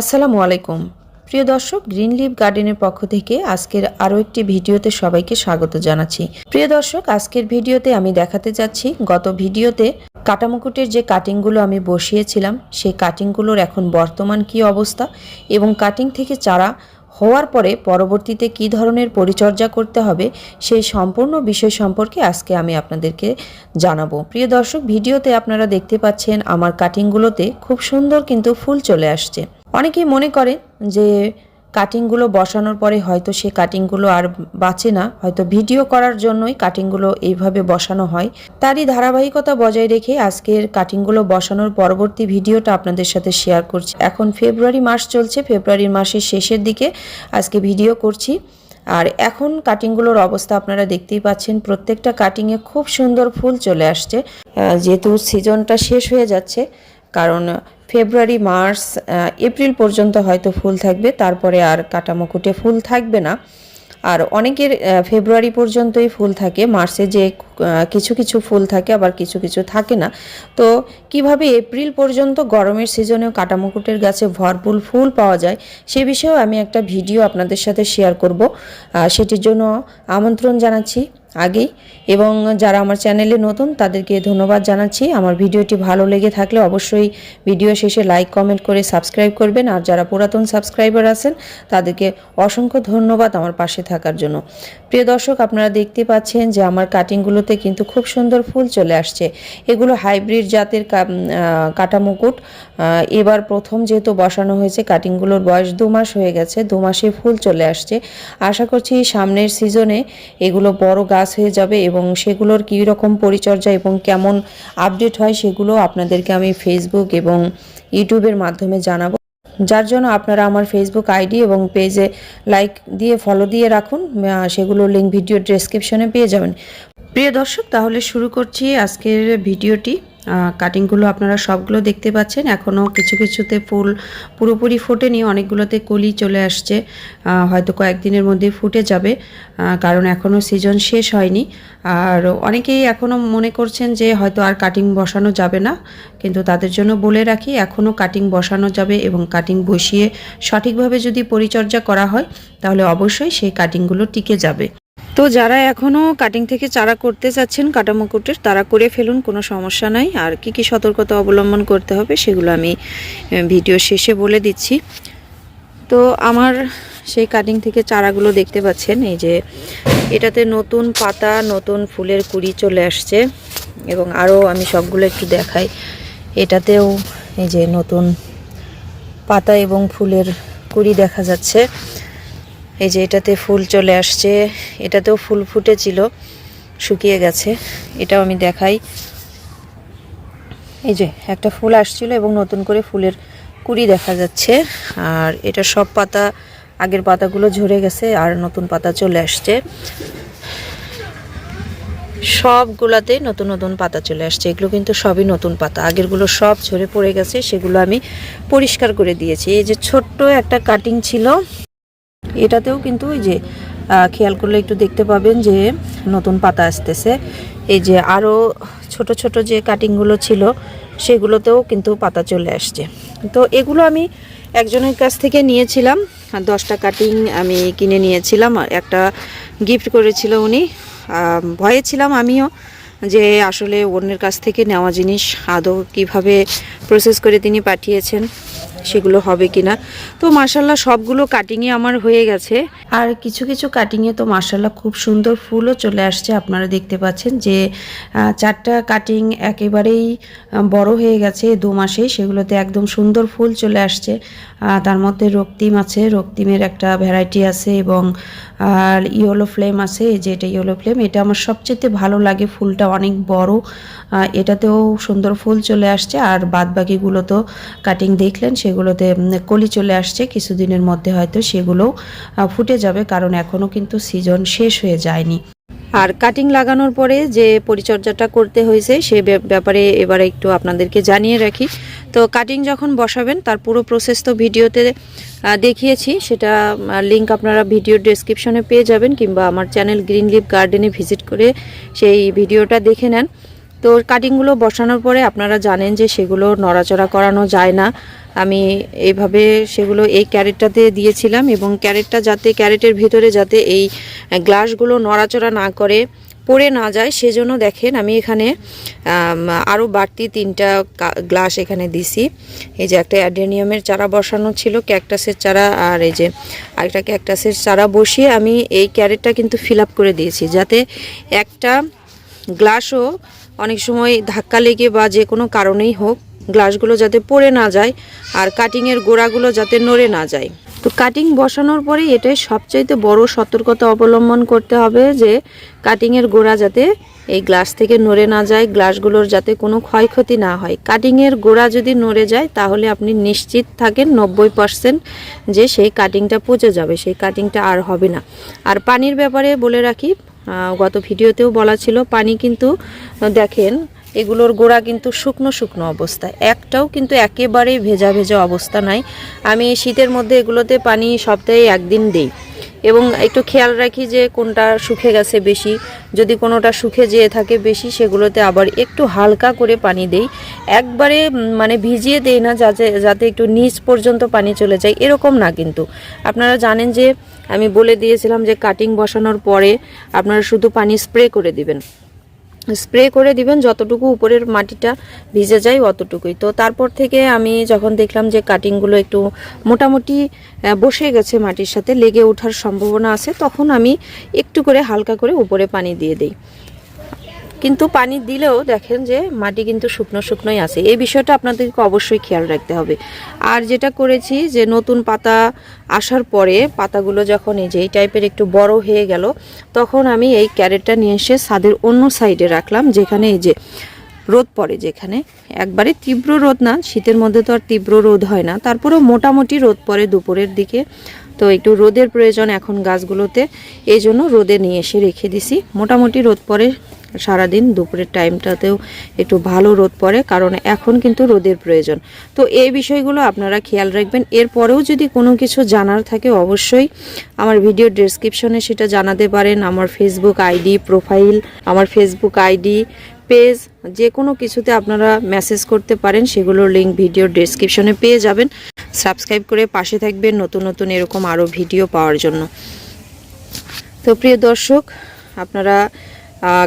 আসসালামু আলাইকুম। প্রিয় দর্শক, গ্রিন লিভ গার্ডেনের পক্ষ থেকে আজকের আরও একটি ভিডিওতে সবাইকে স্বাগত জানাচ্ছি। প্রিয় দর্শক, আজকের ভিডিওতে আমি দেখাতে যাচ্ছি, গত ভিডিওতে কাটামুকুটের যে কাটিংগুলো আমি বসিয়েছিলাম, সেই কাটিংগুলোর এখন বর্তমান কি অবস্থা এবং কাটিং থেকে চারা হওয়ার পরে পরবর্তীতে কি ধরনের পরিচর্যা করতে হবে সেই সম্পূর্ণ বিষয় সম্পর্কে আজকে আমি আপনাদেরকে জানাব। প্রিয় দর্শক, ভিডিওতে আপনারা দেখতে পাচ্ছেন আমার কাটিংগুলোতে খুব সুন্দর কিন্তু ফুল চলে আসছে। অনেকেই মনে করে যে কাটিংগুলো বসানোর পরে হয়তো সে কাটিংগুলো আর বাঁচে না। হয়তো ভিডিও করার জন্যই কাটিংগুলো এইভাবে বসানো হয়। তারই ধারাবাহিকতা বজায় রেখে আজকের কাটিংগুলো বসানোর পরবর্তী ভিডিওটা আপনাদের সাথে শেয়ার করছি। এখন ফেব্রুয়ারি মাস চলছে ফেব্রুয়ারি মাসের শেষের দিকে আজকে ভিডিও করছি। আর এখন কাটিংগুলোর অবস্থা আপনারা দেখতেই পাচ্ছেন, প্রত্যেকটা কাটিংয়ে খুব সুন্দর ফুল চলে আসছে। যেহেতু সিজনটা শেষ হয়ে যাচ্ছে, কারণ ফেব্রুয়ারি, মার্চ এপ্রিল পর্যন্ত হয়তো ফুল থাকবে, তারপরে আর কাটামুকুটে ফুল থাকবে না। আর অনেকের ফেব্রুয়ারি পর্যন্তই ফুল থাকে, মার্চে যে কিছু কিছু ফুল থাকে, আবার কিছু কিছু থাকে না। তো কীভাবে এপ্রিল পর্যন্ত গরমের সিজনেও কাটামুকুটের গাছে ভরপুর ফুল পাওয়া যায়, সে বিষয়েও আমি একটা ভিডিও আপনাদের সাথে শেয়ার করব। সেটির জন্য আমন্ত্রণ জানাচ্ছি আগেই, এবং যারা আমার চ্যানেলে নতুন, তাদেরকে ধন্যবাদ জানাচ্ছি। আমার ভিডিওটি ভালো লেগে থাকলে অবশ্যই ভিডিও শেষে লাইক কমেন্ট করে সাবস্ক্রাইব করবেন, আর যারা পুরাতন সাবস্ক্রাইবার আছেন, তাদেরকে অসংখ্য ধন্যবাদ আমার পাশে থাকার জন্য। প্রিয় দর্শক, আপনারা দেখতে পাচ্ছেন যে আমার কাটিংগুলোতে কিন্তু খুব সুন্দর ফুল চলে আসছে। এগুলো হাইব্রিড জাতের কাটা মুকুট এবার প্রথম যেহেতু বসানো হয়েছে, কাটিংগুলোর বয়স দু মাস হয়ে গেছে, দু মাসে ফুল চলে আসছে। আশা করছি সামনের সিজনে এগুলো বড় গাছ হয়ে যাবে এবং সেগুলোর কী রকম পরিচর্যা এবং কেমন আপডেট হয় সেগুলো আপনাদেরকে আমি ফেসবুক এবং ইউটিউবের মাধ্যমে জানাব। যার জন্য আপনারা আমার ফেসবুক আইডি এবং পেজে লাইক দিয়ে ফলো দিয়ে রাখুন। সেগুলো লিঙ্ক ভিডিও ডেসক্রিপশনে পেয়ে যাবেন। প্রিয় দর্শক, তাহলে শুরু করছি আজকের ভিডিওটি। কাটিংগুলো আপনারা সবগুলো দেখতে পাচ্ছেন। এখনও কিছু কিছুতে ফুল পুরোপুরি ফোটেনি, অনেকগুলোতে কলি চলে আসছে। হয়তো কয়েকদিনের মধ্যে ফুটে যাবে কারণ এখনও সিজন শেষ হয়নি। আর অনেকেই এখনও মনে করছেন যে হয়তো আর কাটিং বসানো যাবে না, কিন্তু তাদের জন্য বলে রাখি, এখনও কাটিং বসানো যাবে এবং কাটিং বসিয়ে সঠিকভাবে যদি পরিচর্যা করা হয়, তাহলে অবশ্যই সেই কাটিংগুলো টিকে যাবে। তো যারা এখনও কাটিং থেকে চারা করতে চাচ্ছেন কাটামুকুটের তারা করে ফেলুন, কোনো সমস্যা নাই। আর কি কি সতর্কতা অবলম্বন করতে হবে সেগুলো আমি ভিডিও শেষে বলে দিচ্ছি। তো আমার সেই কাটিং থেকে চারাগুলো দেখতে পাচ্ছেন, এই যে এটাতে নতুন পাতা, নতুন ফুলের কুড়ি চলে আসছে এবং আরও আমি সবগুলো একটু দেখাই। এটাতেও এই যে নতুন পাতা এবং ফুলের কুড়ি দেখা যাচ্ছে। এই যে এটাতে ফুল চলে আসছে, এটাতেও ফুল ফুটেছিল, শুকিয়ে গেছে, এটাও আমি দেখাই। এই যে একটা ফুল আসছিল এবং নতুন করে ফুলের কুড়ি দেখা যাচ্ছে, আর এটা সব পাতা, আগের পাতাগুলো ঝরে গেছে, আর নতুন পাতা চলে আসছে। সবগুলাতে নতুন নতুন পাতা চলে আসছে, এগুলো কিন্তু সবই নতুন পাতা। আগেরগুলো সব ঝরে পড়ে গেছে, সেগুলো আমি পরিষ্কার করে দিয়েছি। এই যে ছোট্ট একটা কাটিং ছিল এটাতেও কিন্তু ওই যে খেয়াল করলে একটু দেখতে পাবেন যে নতুন পাতা আসতেছে। এই যে আরও ছোট ছোট যে কাটিংগুলো ছিল, সেগুলোতেও কিন্তু পাতা চলে আসছে। তো এগুলো আমি একজনের কাছ থেকে নিয়েছিলাম। দশটা কাটিং আমি কিনে নিয়েছিলাম। একটা গিফট করেছিল উনি। ভয়ে ছিলাম আমিও যে আসলে অন্যের কাছ থেকে নেওয়া জিনিস আদৌ কীভাবে প্রসেস করে তিনি পাঠিয়েছেন, সেগুলো হবে কিনা। তো মার্শাল্লাহ সবগুলো কাটিংয়ে আমার হয়ে গেছে। আর কিছু কিছু কাটিংয়ে তো মার্শাল্লাহ খুব সুন্দর ফুলও চলে আসছে, আপনারা দেখতে পাচ্ছেন যে চারটা কাটিং একেবারেই বড় হয়ে গেছে দু মাসে, সেগুলোতে একদম সুন্দর ফুল চলে আসছে। তার মধ্যে রক্তিম আছে, রক্তিমের একটা ভ্যারাইটি আছে এবং, আর ইয়েলো ফ্লেম আছে, এই যে এটা ইয়েলো ফ্লেম এটা আমার সবচেয়ে ভালো লাগে, ফুলটা অনেক বড়। এটাতেও সুন্দর ফুল চলে আসছে, আর বাদ বাকিগুলো তো কাটিং দেখলেন, সেগুলোতে কলি চলে আসছে, কিছুদিনের মধ্যে হয়তো সেগুলো ফুটে যাবে, কারণ এখনও কিন্তু সিজন শেষ হয়ে যায়নি। আর কাটিং লাগানোর পরে যে পরিচর্যাটা করতে হয়েছে, সে ব্যাপারে এবারে একটু আপনাদেরকে জানিয়ে রাখি। তো কাটিং যখন বসাবেন, তার পুরো প্রসেস তো ভিডিওতে দেখিয়েছি, সেটা লিংক আপনারা ভিডিও ডেসক্রিপশনে পেয়ে যাবেন, কিংবা আমার চ্যানেল গ্রিন লিভ গার্ডেনে ভিজিট করে সেই ভিডিওটা দেখে নেন। তো কাটিংগুলো বসানোর পরে আপনারা জানেন যে সেগুলো নড়াচড়া করানো যায় না। আমি এইভাবে সেগুলো এই ক্যারেটটাতে দিয়েছিলাম এবং ক্যারেটটা যাতে, ক্যারেটের ভিতরে যাতে এই গ্লাসগুলো নড়াচড়া না করে, পড়ে না যায়, সেজন্য দেখেন আমি এখানে আরও বাড়তি তিনটা গ্লাস এখানে দিছি। এই যে একটা অ্যাডেনিয়ামের চারা বসানো ছিল ক্যাকটাসের চারা, আর এই যে আরেকটা ক্যাকটাসের চারা বসিয়ে আমি এই ক্যারেটটা কিন্তু ফিল করে দিয়েছি। যাতে একটা গ্লাসও অনেক সময় ধাক্কা লেগে বা যে কোনো কারণেই হোক গ্লাসগুলো যাতে পড়ে না যায় আর কাটিংয়ের গোড়াগুলো যাতে নড়ে না যায়। তো কাটিং বসানোর পরে এটাই সবচাইতে বড় সতর্কতা অবলম্বন করতে হবে যে কাটিংয়ের গোড়া যাতে এই গ্লাস থেকে নড়ে না যায়, গ্লাসগুলোর যাতে কোনো ক্ষয়ক্ষতি না হয়। কাটিংয়ের গোড়া যদি নড়ে যায় তাহলে আপনি নিশ্চিত থাকেন নব্বই পার্সেন্ট যে সেই কাটিংটা পচে যাবে, সেই কাটিংটা আর হবে না। আর পানির ব্যাপারে বলে রাখি গত ভিডিওতেও বলা ছিল, পানি কিন্তু দেখেন, এগুলোর গোড়া কিন্তু শুকনো শুকনো অবস্থা একটাও কিন্তু একেবারেই ভেজা ভেজা অবস্থা নাই। আমি শীতের মধ্যে এগুলোতে পানি সপ্তাহে একদিন দেই। এবং একটু খেয়াল রাখি যে কোনটা শুকে গেছে বেশি। যদি কোনোটা শুকে যেয়ে থাকে বেশি, সেগুলোতে আবার একটু হালকা করে পানি দেই। একবারে মানে ভিজিয়ে দেই না যাতে যাতে একটু নিচ পর্যন্ত পানি চলে যায়, এরকম না কিন্তু। আপনারা জানেন যে, আমি বলে দিয়েছিলাম যে কাটিং বসানোর পরে আপনারা শুধু পানি স্প্রে করে দিবেন। স্প্রে করে দিবেন, যতটুকু উপরের মাটিটা ভিজে যায় অতটুকুই। তো তারপর থেকে আমি যখন দেখলাম যে কাটিংগুলো একটু মোটামুটি বসে গেছে মাটির সাথে, লেগে ওঠার সম্ভাবনা আছে, তখন আমি একটু করে হালকা করে উপরে পানি দিয়ে দিই। কিন্তু পানি দিলেও দেখেন যে মাটি কিন্তু শুকনো শুকনোই আছে। এই বিষয়টা আপনাদেরকে অবশ্যই খেয়াল রাখতে হবে। আর যেটা করেছি যে নতুন পাতা আসার পরে পাতাগুলো যখন এই যে এই টাইপের একটু বড় হয়ে গেল, তখন আমি এই ক্যারেটটা নিয়ে এসে ছাদের অন্য সাইডে রাখলাম, যেখানে এই যে রোদ পড়ে যেখানে। একবারে তীব্র রোদ না, শীতের মধ্যে তো আর তীব্র রোদ হয় না। তারপরেও মোটামুটি রোদ পড়ে দুপুরের দিকে। তো একটু রোদের প্রয়োজন এখন গাছগুলোতে। এই জন্য রোদে নিয়ে এসে রেখে দিছি। মোটামুটি রোদ পড়ে সারাদিন দুপুরের টাইমটাতেও একটু ভালো রোদ পড়ে, কারণ এখন কিন্তু রোদের প্রয়োজন। তো এই বিষয়গুলো আপনারা খেয়াল রাখবেন। এরপরেও যদি কোনো কিছু জানার থাকে অবশ্যই আমার ভিডিও ডেসক্রিপশনে সেটা জানাতে পারেন। আমার ফেসবুক আইডি, প্রোফাইল, আমার ফেসবুক আইডি, পেজ, যে কোনো কিছুতে আপনারা মেসেজ করতে পারেন। সেগুলোর লিঙ্ক ভিডিও ডেসক্রিপশনে পেয়ে যাবেন। সাবস্ক্রাইব করে পাশে থাকবেন নতুন নতুন এরকম আরও ভিডিও পাওয়ার জন্য। তো প্রিয় দর্শক, আপনারা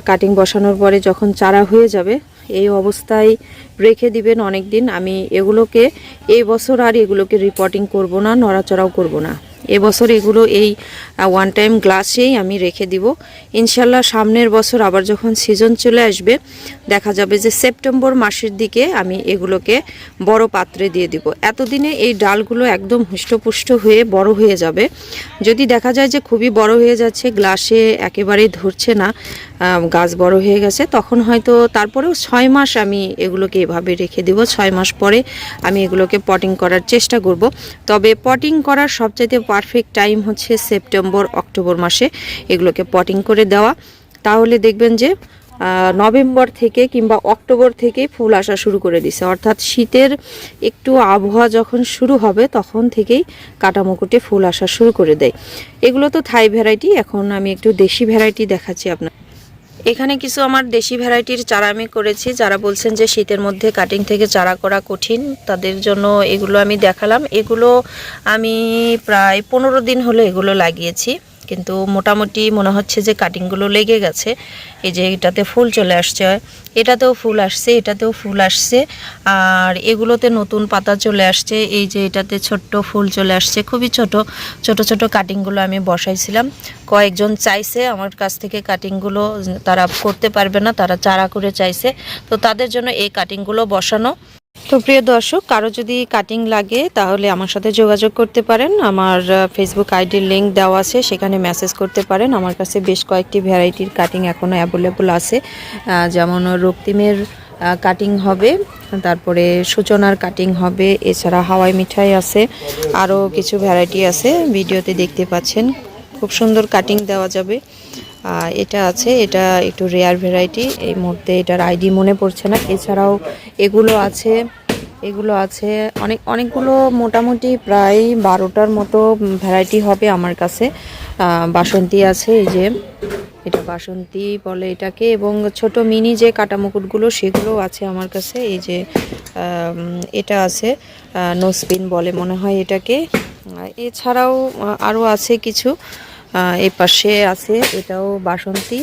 কাটিং বসানোর পরে যখন চারা হয়ে যাবে, এই অবস্থায় রেখে দিবেন অনেক দিন আমি এগুলোকে, এই বছর আর এগুলোকে রিপোর্টিং করব না, নড়াচড়াও করব না। এবছর এগুলো এই ওয়ান টাইম গ্লাসেই আমি রেখে দিব। ইনশাল্লাহ সামনের বছর আবার যখন সিজন চলে আসবে, দেখা যাবে যে সেপ্টেম্বর মাসের দিকে আমি এগুলোকে বড় পাত্রে দিয়ে দিব। এতদিনে এই ডালগুলো একদম হুষ্টপুষ্ট হয়ে বড় হয়ে যাবে। যদি দেখা যায় যে খুবই বড় হয়ে যাচ্ছে গ্লাসে একেবারেই ধরছে না গাছ বড় হয়ে গেছে, তখন হয়তো তারপরেও ছয় মাস আমি এগুলোকে এভাবে রেখে দেব। ছয় মাস পরে আমি এগুলোকে পটিং করার চেষ্টা করব। তবে পটিং করার সবচাইতে পারফেক্ট টাইম হচ্ছে সেপ্টেম্বর অক্টোবর মাসে এগুলোকে পটিং করে দেওয়া। তাহলে দেখবেন যে নভেম্বর থেকে কিংবা অক্টোবর থেকে ফুল আসা শুরু করে দিছে। অর্থাৎ শীতের একটু আবহাওয়া যখন শুরু হবে, তখন থেকেই কাটামুকুটে ফুল আসা শুরু করে দেয়। এগুলো তো থাই ভ্যারাইটি এখন আমি একটু দেশি ভ্যারাইটি দেখাচ্ছি আপনার এখানে কিছু আমার দেশি ভ্যারাইটির চারা আমি করেছি, যারা বলছেন যে শীতের মধ্যে কাটিং থেকে চারা করা কঠিন, তাদের জন্য এগুলো আমি দেখালাম। এগুলো আমি প্রায় পনেরো দিন হলো এগুলো লাগিয়েছি। কিন্তু মোটামুটি মনে হচ্ছে যে কাটিংগুলো লেগে গেছে। এই যে এটাতে ফুল চলে আসছে, এটাতেও ফুল আসছে, এটাতেও ফুল আসছে, আর এগুলোতে নতুন পাতা চলে আসছে। এই যে এটাতে ছোট্ট ফুল চলে আসছে, খুবই ছোট ছোট ছোট কাটিংগুলো আমি বসাইছিলাম। কয়েকজন চাইছে আমার কাছ থেকে কাটিংগুলো তারা করতে পারবে না, তারা চারা করে চাইছে। তো তাদের জন্য এই কাটিংগুলো বসানো। তো প্রিয় দর্শক, কারও যদি কাটিং লাগে তাহলে আমার সাথে যোগাযোগ করতে পারেন। আমার ফেসবুক আইডির লিঙ্ক দেওয়া আছে, সেখানে মেসেজ করতে পারেন। আমার কাছে বেশ কয়েকটি ভ্যারাইটির কাটিং এখনও অ্যাভেলেবল আছে। যেমন রক্তিমের কাটিং হবে, তারপরে সূচনার কাটিং হবে, এছাড়া হাওয়াই মিঠাই আছে, আরও কিছু ভ্যারাইটি আছে। ভিডিওতে দেখতে পাচ্ছেন, খুব সুন্দর কাটিং দেওয়া যাবে। এটা আছে, এটা একটু রেয়ার ভ্যারাইটি এই মুহূর্তে এটার আইডি মনে পড়ছে না। এছাড়াও এগুলো আছে এগুলো আছে। অনেক, অনেকগুলো মোটামুটি প্রায় বারোটার মতো ভ্যারাইটি হবে আমার কাছে। বাসন্তী আছে, এই যে। এটা বাসন্তী বলে এটাকে, এবং ছোট মিনি যে কাটা মুকুটগুলো সেগুলো আছে আমার কাছে। এই যে এটা আছে নোসপিন বলে মনে হয় এটাকে। এছাড়াও আরও আছে কিছু এই পাশে আছে, এটাও বাসন্তী।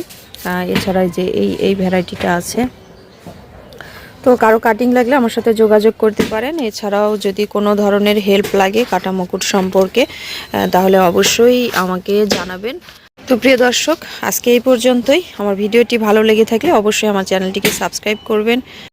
এছাড়া যে, এই এই ভ্যারাইটিটা আছে। তো কারও কাটিং লাগলে আমার সাথে যোগাযোগ করতে পারেন। এছাড়াও যদি কোনো ধরনের হেল্প লাগে কাটা মুকুট সম্পর্কে তাহলে অবশ্যই আমাকে জানাবেন। তো প্রিয় দর্শক, আজকে এই পর্যন্তই। আমার ভিডিওটি ভালো লেগে থাকলে অবশ্যই আমার চ্যানেলটিকে সাবস্ক্রাইব করবেন।